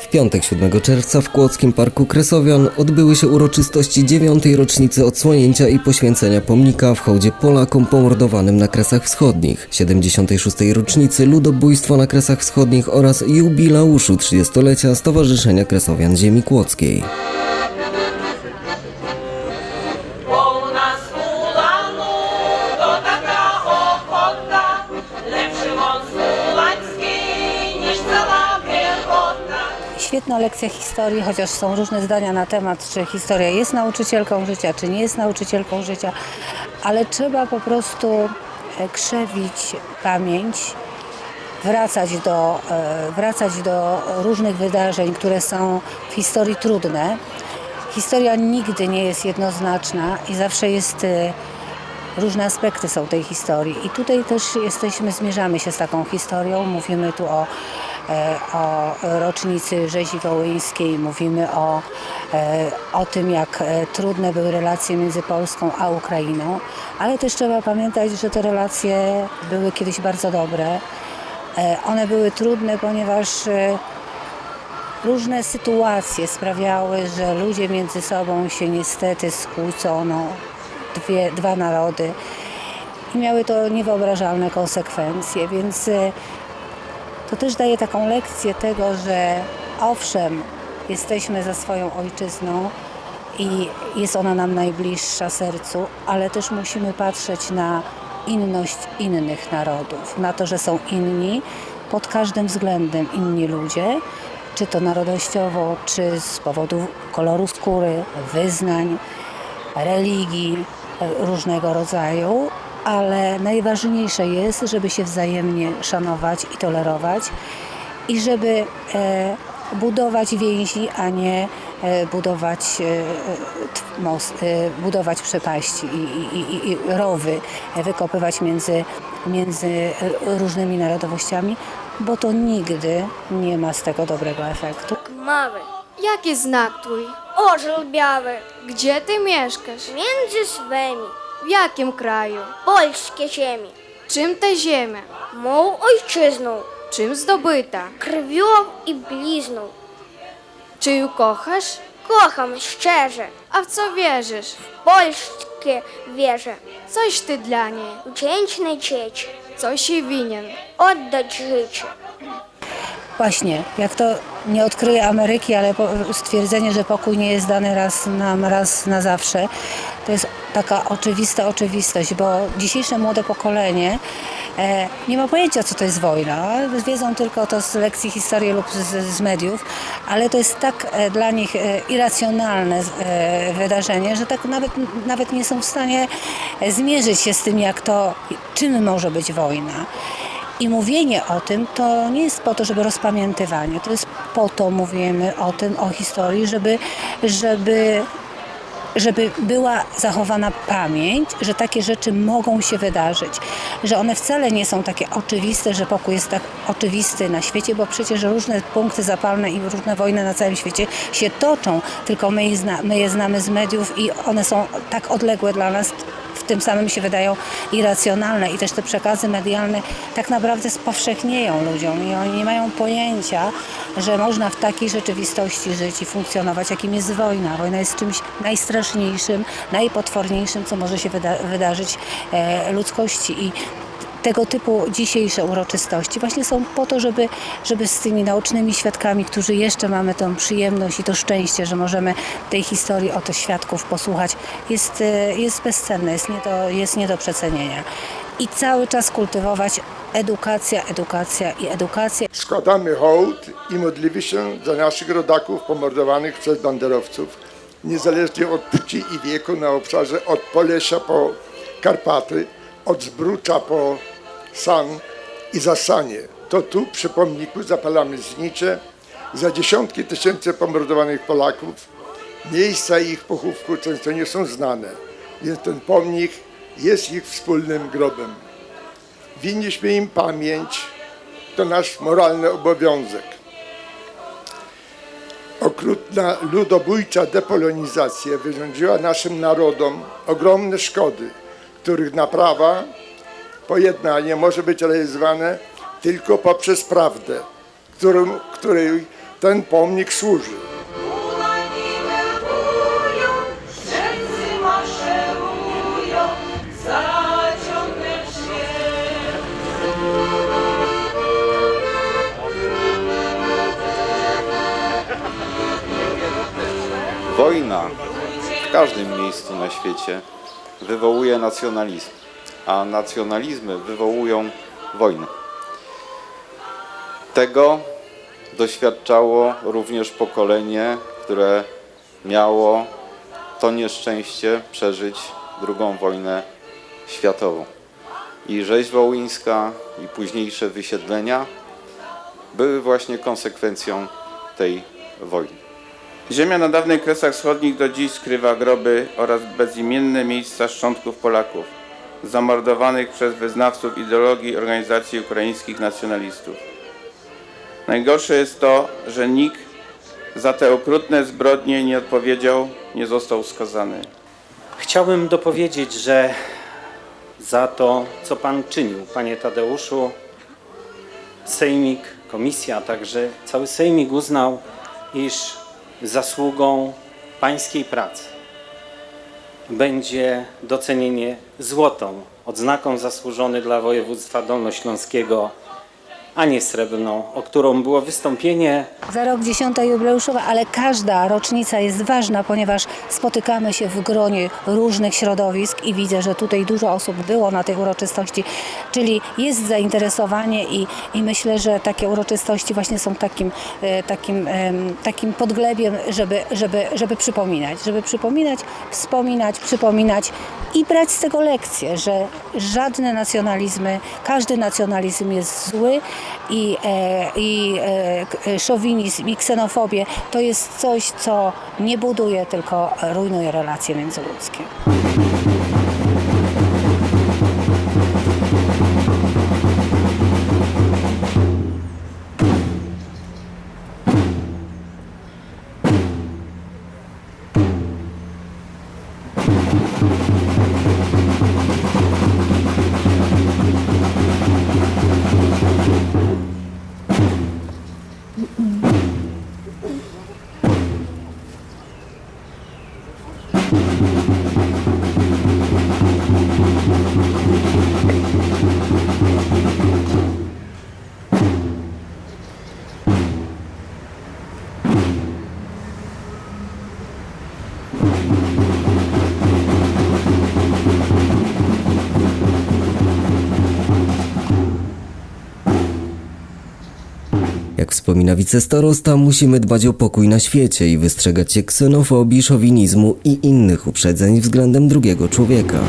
W piątek 7 czerwca w Kłodzkim Parku Kresowian odbyły się uroczystości dziewiątej rocznicy odsłonięcia i poświęcenia pomnika w hołdzie Polakom pomordowanym na Kresach Wschodnich, 76. rocznicy ludobójstwa na Kresach Wschodnich oraz jubileuszu 30-lecia Stowarzyszenia Kresowian Ziemi Kłodzkiej. Świetna lekcja historii, chociaż są różne zdania na temat, czy historia jest nauczycielką życia, czy nie jest nauczycielką życia, ale trzeba po prostu e, krzewić pamięć, wracać do, e, wracać do różnych wydarzeń, które są w historii trudne. Historia nigdy nie jest jednoznaczna i zawsze jest e, różne aspekty są tej historii. I tutaj też jesteśmy, zmierzamy się z taką historią. Mówimy tu o, o rocznicy rzezi wołyńskiej, mówimy o, e, o tym, jak e, trudne były relacje między Polską a Ukrainą, ale też trzeba pamiętać, że te relacje były kiedyś bardzo dobre. E, One były trudne, ponieważ e, różne sytuacje sprawiały, że ludzie między sobą się niestety skłócono, dwie, dwa narody i miały to niewyobrażalne konsekwencje, więc e, to też daje taką lekcję tego, że owszem, jesteśmy za swoją ojczyzną i jest ona nam najbliższa sercu, ale też musimy patrzeć na inność innych narodów, na to, że są inni pod każdym względem inni ludzie, czy to narodowościowo, czy z powodu koloru skóry, wyznań, religii e, różnego rodzaju, ale najważniejsze jest, żeby się wzajemnie szanować i tolerować i żeby e, budować więzi, a nie e, budować, e, e, most, e, budować przepaści i, i, i, i rowy, e, wykopywać między, między różnymi narodowościami, bo to nigdy nie ma z tego dobrego efektu. Mały, Jaki znak twój? orzeł biały, Gdzie ty mieszkasz? między swymi, W jakim kraju? polskie ziemi, Czym ta ziemia? mą ojczyzną, Czym zdobyta? krwią i blizną. Czy ją kochasz? Kocham szczerze, A w co wierzysz? polskie wierzę, Coś ty dla niej, wdzięcznej dzieci, coś jej winien. oddać życie. Właśnie, jak to nie odkryje Ameryki, ale stwierdzenie, że pokój nie jest dany raz nam, raz na zawsze, to jest taka oczywista oczywistość, bo dzisiejsze młode pokolenie e, nie ma pojęcia, co to jest wojna. Wiedzą tylko to z lekcji historii lub z, z mediów, ale to jest tak e, dla nich e, irracjonalne wydarzenie, że tak nawet, nawet nie są w stanie zmierzyć się z tym, jak to, czym może być wojna. I mówienie o tym to nie jest po to, żeby rozpamiętywanie, to jest po to mówimy o tym, o historii, żeby, żeby, żeby była zachowana pamięć, że takie rzeczy mogą się wydarzyć, że one wcale nie są takie oczywiste, że pokój jest tak oczywisty na świecie, bo przecież różne punkty zapalne i różne wojny na całym świecie się toczą, tylko my je, zna, my je znamy z mediów i one są tak odległe dla nas, tym samym się wydają irracjonalne i też te przekazy medialne tak naprawdę spowszechnieją ludziom i oni nie mają pojęcia, że można w takiej rzeczywistości żyć i funkcjonować, jakim jest wojna. Wojna jest czymś najstraszniejszym, najpotworniejszym, co może się wyda- wydarzyć e, ludzkości i tego typu dzisiejsze uroczystości właśnie są po to, żeby, żeby z tymi naocznymi świadkami, którzy jeszcze mamy tą przyjemność i to szczęście, że możemy tej historii oto świadków posłuchać, jest, e, jest bezcenne, jest nie, do, jest nie do przecenienia. I cały czas kultywować edukacja, edukacja i edukacja. Składamy hołd i modlimy się za naszych rodaków pomordowanych przez banderowców, niezależnie od płci i wieku na obszarze od Polesia po Karpaty, od Zbrucza po San i Zasanie. To tu przy pomniku zapalamy znicze za dziesiątki tysięcy pomordowanych Polaków. Miejsca ich pochówku często nie są znane, więc ten pomnik jest ich wspólnym grobem. Winniśmy im pamięć, to nasz moralny obowiązek. Okrutna ludobójcza depolonizacja wyrządziła naszym narodom ogromne szkody, których naprawa, Pojednanie może być realizowane tylko poprzez prawdę, którym, której ten pomnik służy. Wojna w każdym miejscu na świecie wywołuje nacjonalizm a nacjonalizmy wywołują wojnę. Tego doświadczało również pokolenie, które miało to nieszczęście przeżyć II wojnę światową. I rzeź wołyńska i późniejsze wysiedlenia były właśnie konsekwencją tej wojny. Ziemia na dawnych Kresach Wschodnich do dziś skrywa groby oraz bezimienne miejsca szczątków Polaków, zamordowanych przez wyznawców ideologii organizacji ukraińskich nacjonalistów. Najgorsze jest to, że nikt za te okrutne zbrodnie nie odpowiedział, nie został skazany. Chciałbym dopowiedzieć, że za to, co Pan czynił, Panie Tadeuszu, Sejmik, Komisja, a także cały Sejmik uznał, iż zasługą Pańskiej pracy będzie docenienie złotą, odznaką zasłużony dla województwa dolnośląskiego, a nie srebrną, o którą było wystąpienie. Za rok dziesiąta jubileuszowa, ale każda rocznica jest ważna, ponieważ spotykamy się w gronie różnych środowisk i widzę, że tutaj dużo osób było na tej uroczystości, czyli jest zainteresowanie i, i myślę, że takie uroczystości właśnie są takim, e, takim, takim podglebiem, żeby, żeby, żeby przypominać, żeby przypominać, wspominać, przypominać i brać z tego lekcję, że żadne nacjonalizmy, każdy nacjonalizm jest zły i, e, i e, e, szowinizm i ksenofobię to jest coś, co nie buduje, tylko rujnuje relacje międzyludzkie. Wspomina wicestarosta, musimy dbać o pokój na świecie i wystrzegać się ksenofobii, szowinizmu i innych uprzedzeń względem drugiego człowieka.